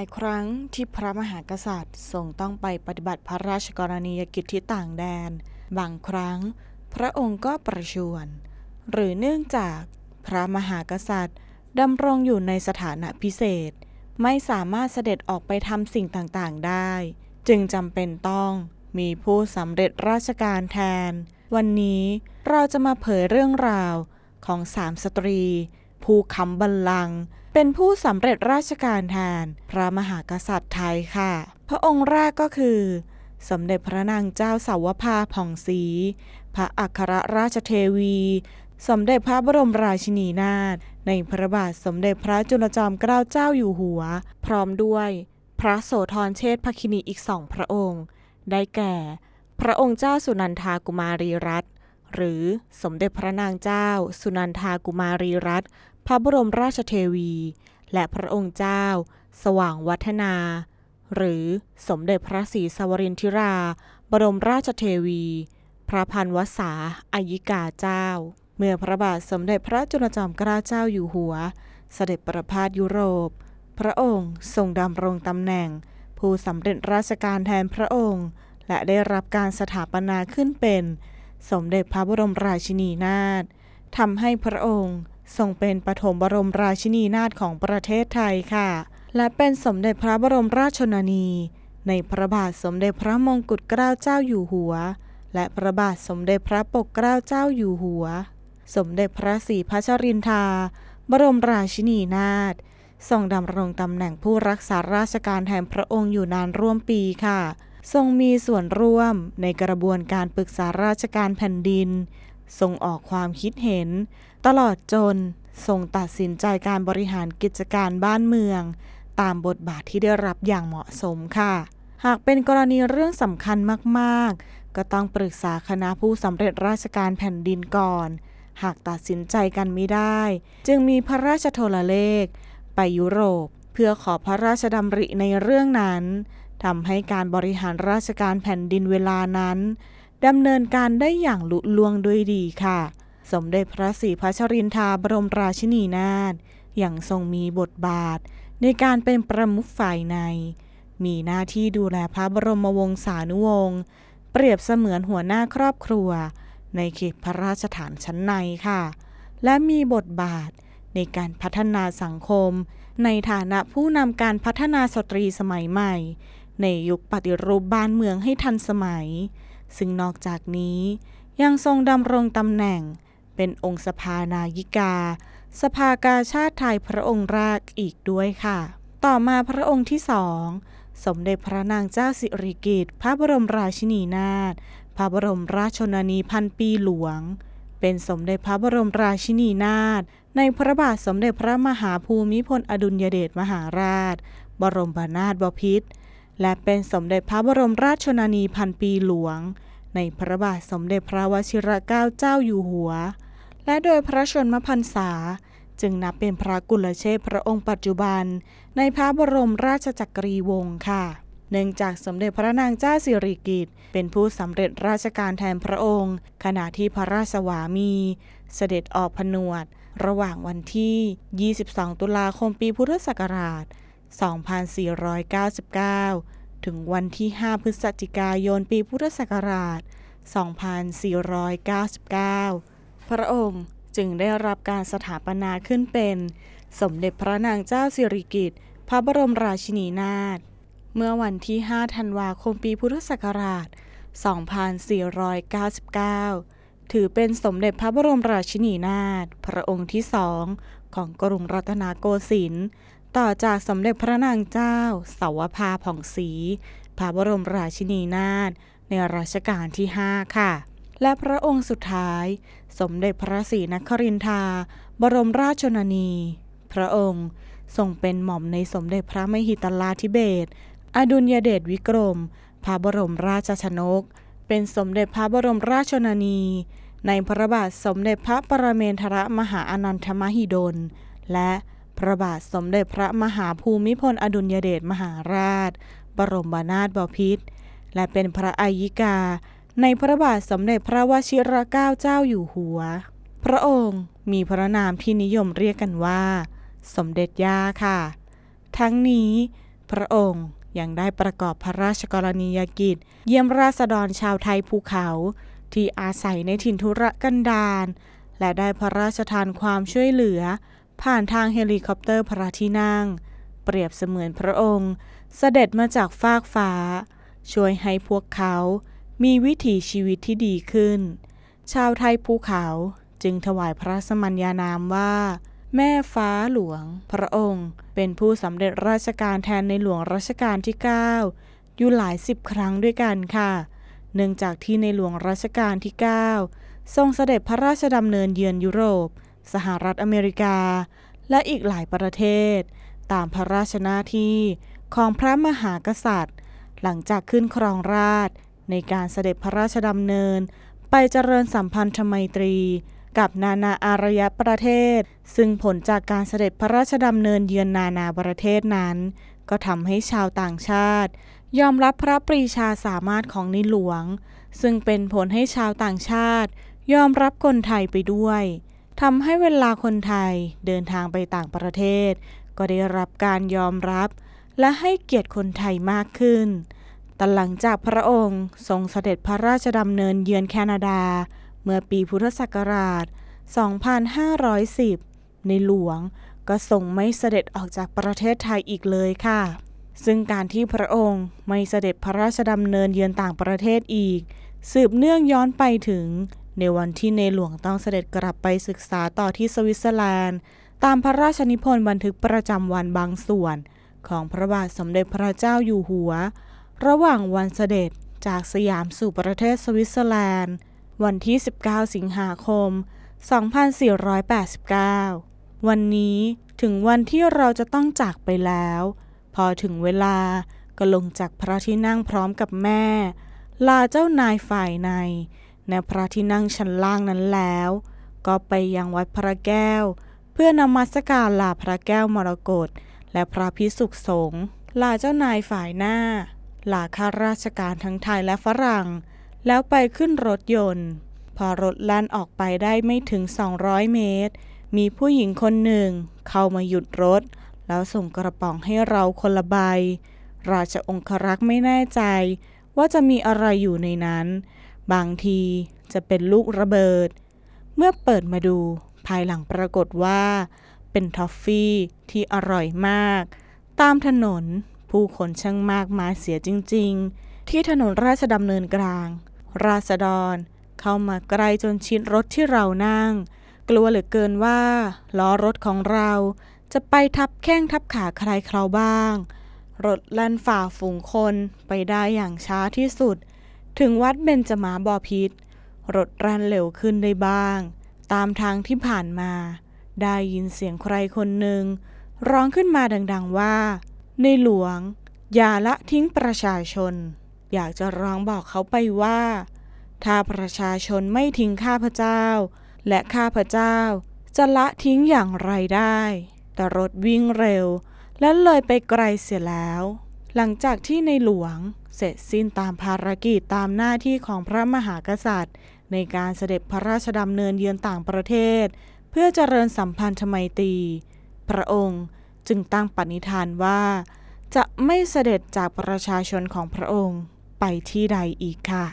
ายครั้งที่พระมหากษัตริย์ทรงต้องไปปฏิบัติพระราชกรณียกิจที่ต่างแดน บางครั้ง พระองค์ก็ประชวรหรือเนื่องจากพระมหากษัตริย์ดำรงอยู่ในสถานะพิเศษ ไม่สามารถเสด็จออกไปทำสิ่งต่างๆได้ จึงจำเป็นต้องมีผู้สำเร็จราชการแทน วันนี้เราจะมาเผยเรื่องราวของสามสตรี ผู้ค้ำบัลลังก์เป็นผู้สำเร็จราชการแทนพระมหากษัตริย์ไทยค่ะ พระองค์แรกก็คือ สมเด็จพระนางเจ้าสาวภาผ่องศรีพระอัครราชเทวี สมเด็จพระบรมราชินีนาถในพระบาทสมเด็จพระจุลจอมเกล้าเจ้าอยู่หัว พร้อมด้วย พระโสธรเชษฐภคินีอีกสองพระองค์ ได้แก่ พระองค์เจ้าสุนันทากุมารีรัตน์หรือสมเด็จพระนางเจ้า สุนันทากุมารีรัตน์ พระบรมราชเทวี และพระองค์เจ้า สว่างวัฒนา หรือสมเด็จพระศรีสวรินทิรา บรมราชเทวี พระพันวษาอายิกาเจ้า เมื่อพระบาทสมเด็จพระจุลจอมเกล้าเจ้าอยู่หัว เสด็จประพาสยุโรป พระองค์ทรงดำรงตำแหน่ง ผู้สำเร็จราชการแทนพระองค์ และได้รับการสถาปนาขึ้นเป็น สมเด็จพระบรมราชินีนาถทำให้พระองค์ ทรงเป็นปฐมบรมราชินีนาถของประเทศไทยค่ะ และเป็นสมเด็จพระบรมราชชนนี ในพระบาทสมเด็จพระมงกุฎเกล้าเจ้าอยู่หัว และพระบาทสมเด็จพระปกเกล้าเจ้าอยู่หัว สมเด็จพระศรีพัชรินทราบรมราชินีนาถทรงดำรงตำแหน่งผู้รักษาราชการแทนพระองค์อยู่นานร่วมปีค่ะ ทรงมีส่วนร่วมในกระบวนการปรึกษาราชการแผ่นดิน ทรงออกความคิดเห็น ตลอดจนทรงตัดสินใจการบริหารกิจการบ้านเมือง ตามบทบาทที่ได้รับอย่างเหมาะสมค่ะ หากเป็นกรณีเรื่องสำคัญมากๆ ก็ต้องปรึกษาคณะผู้สำเร็จราชการแผ่นดินก่อน หากตัดสินใจกันไม่ได้ จึงมีพระราชโทรเลข ไปยุโรป เพื่อขอพระราชดำริในเรื่องนั้นทำให้การบริหารราชการแผ่นดินเวลานั้น ดำเนินการได้อย่างลุล่วงด้วยดีค่ะ สมเด็จพระศรีพัชรินทราบรมราชินีนาถอย่างทรงมีบทบาท ในการเป็นประมุขฝ่ายใน มีหน้าที่ดูแลพระบรมวงศานุวงศ์เปรียบเสมือนหัวหน้าครอบครัว ในเขตพระราชฐานชั้นในค่ะ และมีบทบาทในการพัฒนาสังคม ในฐานะผู้นำการพัฒนาสตรีสมัยใหม่ ในยุคปฏิรูปบ้านเมืองให้ทันสมัย ซึ่งนอกจากนี้ยังทรงดำรงตำแหน่ง เป็นองค์สภานายิกา สภากาชาติไทยพระองค์แรกอีกด้วยค่ะ ต่อมาพระองค์ที่สอง สมเด็จพระนางเจ้าสิริกิติ์พระบรมราชินีนาถพระบรมราชชนนีพันปีหลวง เป็นสมเด็จพระบรมราชินีนาถในพระบาทสมเด็จพระมหาภูมิพลอดุลยเดชมหาราช บรมบนาถบพิตร และเป็นสมเด็จพระบรมราชชนนีพันปีหลวง ในพระบาทสมเด็จพระวชิรเกล้าเจ้าอยู่หัว และโดยพระชนมพรรษา จึงนับเป็นพระกุลเชษพระองค์ปัจจุบัน ในพระบรมราชจักรีวงศ์ค่ะ เนื่องจากสมเด็จพระนางเจ้าสิริกิติ์เป็นผู้สำเร็จราชการแทนพระองค์ ขณะที่พระราชวามี เสด็จออกผนวด ระหว่างวันที่ 22 ตุลาคมปีพุทธศักราช 2499 ถึงวันที่ 5 พฤศจิกายน ปีพุทธศักราช 2499 พระองค์จึงได้รับการสถาปนาขึ้นเป็น สมเด็จพระนางเจ้าสิริกิติ์ พระบรมราชินีนาถ เมื่อวันที่ 5 ธันวาคม ปีพุทธศักราช 2499 ถือเป็นสมเด็จพระบรมราชินีนาถ พระองค์ที่สองของกรุงรัตนโกสินทร์ ต่อจากสมเด็จพระนางเจ้า สาวภาผ่องศรีพระบรมราชินีนาถในรัชกาลที่ 5 ค่ะ และพระองค์สุดท้าย สมเด็จพระศรีนครินทราบรมราชชนนี พระองค์ทรงเป็นหม่อมในสมเด็จพระมหิตลาธิเบศรอดุลยเดชวิกรม พระบรมราชชนก เป็นสมเด็จพระบรมราชชนนี ในพระบาทสมเด็จพระปรเมนทรมหาอนันทมหิดล และ พระบาทสมเด็จพระมหาภูมิพลอดุลยเดชมหาราช บรมนาถบพิตรและเป็นพระอายิกา ในพระบาทสมเด็จพระวชิรเกล้าเจ้าอยู่หัว พระองค์มีพระนามที่นิยมเรียกกันว่า สมเด็จย่าค่ะ ทั้งนี้ พระองค์ยังได้ประกอบพระราชกรณียกิจ เยี่ยมราษฎรชาวไทยภูเขา ที่อาศัยในถิ่นทุรกันดารและได้พระราชทานความช่วยเหลือ ผ่านทางเฮลิคอปเตอร์พระที่นั่ง เปรียบเสมือนพระองค์ เสด็จมาจากฟากฟ้า ช่วยให้พวกเขามีวิถีชีวิตที่ดีขึ้น ชาวไทยภูเขาจึงถวายพระสมัญญานามว่า แม่ฟ้าหลวง พระองค์ เป็นผู้สำเร็จราชการแทนในหลวงรัชกาลที่ 9 อยู่หลายสิบครั้งด้วยกันค่ะ เนื่องจากที่ในหลวงรัชกาลที่ 9 ทรงเสด็จพระราชดำเนินเยือนยุโรป สหรัฐอเมริกา และอีกหลายประเทศ ตามพระราชหน้าที่ของพระมหากษัตริย์ หลังจากขึ้นครองราชในการเสด็จพระราชดำเนิน ไปเจริญสัมพันธไมตรี กับนานาอารยประเทศ ซึ่งผลจากการเสด็จพระราชดำเนินเยือนนานาประเทศนั้น ก็ทำให้ชาวต่างชาติ ยอมรับพระปรีชาสามารถของในหลวง ซึ่งเป็นผลให้ชาวต่างชาติ ยอมรับคนไทยไปด้วย ทำให้เวลาคนไทยเดินทางไปต่างประเทศ ก็ได้รับการยอมรับ และให้เกียรติคนไทยมากขึ้น แต่หลังจากพระองค์ทรงเสด็จพระราชดำเนินเยือนแคนาดา เมื่อปีพุทธศักราช 2510 ในหลวงก็ทรงไม่เสด็จออกจากประเทศไทยอีกเลยค่ะ ซึ่งการที่พระองค์ไม่เสด็จพระราชดำเนินเยือนต่างประเทศอีก สืบเนื่องย้อนไปถึงในวันที่ในหลวงต้องเสด็จกลับไปศึกษาต่อที่สวิตเซอร์แลนด์ ตามพระราชนิพนธ์บันทึกประจำวันบางส่วน ของพระบาทสมเด็จพระเจ้าอยู่หัว ระหว่างวันเสด็จจากสยามสู่ประเทศสวิตเซอร์แลนด์ วันที่ 19 สิงหาคม 2489 วันนี้ถึงวันที่เราจะต้องจากไปแล้ว พอถึงเวลาก็ลงจากพระที่นั่งพร้อมกับแม่ ลาเจ้านายฝ่ายใน ในพระที่นั่งชั้นล่างนั้นแล้ว ก็ไปยังวัดพระแก้ว เพื่อนมัสการลาพระแก้วมรกตและพระพิสุขสงฆ์ลาเจ้านายฝ่ายหน้า ลาข้าราชการทั้งไทยและฝรั่ง แล้วไปขึ้นรถยนต์ พอรถแล่นออกไปได้ไม่ถึง 200 เมตร มีผู้หญิงคนหนึ่ง เข้ามาหยุดรถ แล้วส่งกระป๋องให้เราคนละใบ ราชองครักษ์ไม่แน่ใจว่าจะมีอะไรอยู่ในนั้น บางทีจะเป็นลูกระเบิด เมื่อเปิดมาดูภายหลังปรากฏว่า เป็นทอฟฟี่ที่อร่อยมาก ตามถนนผู้คนช่างมากมายเสียจริง ๆ ที่ถนนราชดำเนินกลาง ราษฎร เข้ามาใกล้จนชิดรถที่เรานั่ง กลัวเหลือเกินว่าล้อรถของเราจะไปทับแข้งทับขาใครเขาบ้าง รถแล่นฝ่าฝูงคนไปได้อย่างช้าที่สุด ถึงวัดเบญจมาบอพิษรถแล่นเร็วขึ้นได้บ้าง ตามทางที่ผ่านมา ได้ยินเสียงใครคนหนึ่ง ร้องขึ้นมาดังๆว่า ในหลวง อย่าละทิ้งประชาชน อยากจะร้องบอกเขาไปว่า ถ้าประชาชนไม่ทิ้งข้าพเจ้า และข้าพเจ้า จะละทิ้งอย่างไรได้ แต่รถวิ่งเร็ว และเลยไปไกลเสียแล้ว หลังจากที่ในหลวง เสร็จสิ้นตามภารกิจตามหน้าที่ของพระมหากษัตริย์ ในการเสด็จพระราชดำเนินเยือนต่างประเทศ เพื่อเจริญสัมพันธไมตรี พระองค์จึงตั้งปณิธานว่า จะไม่เสด็จจากประชาชนของพระองค์ไปที่ใดอีกค่ะ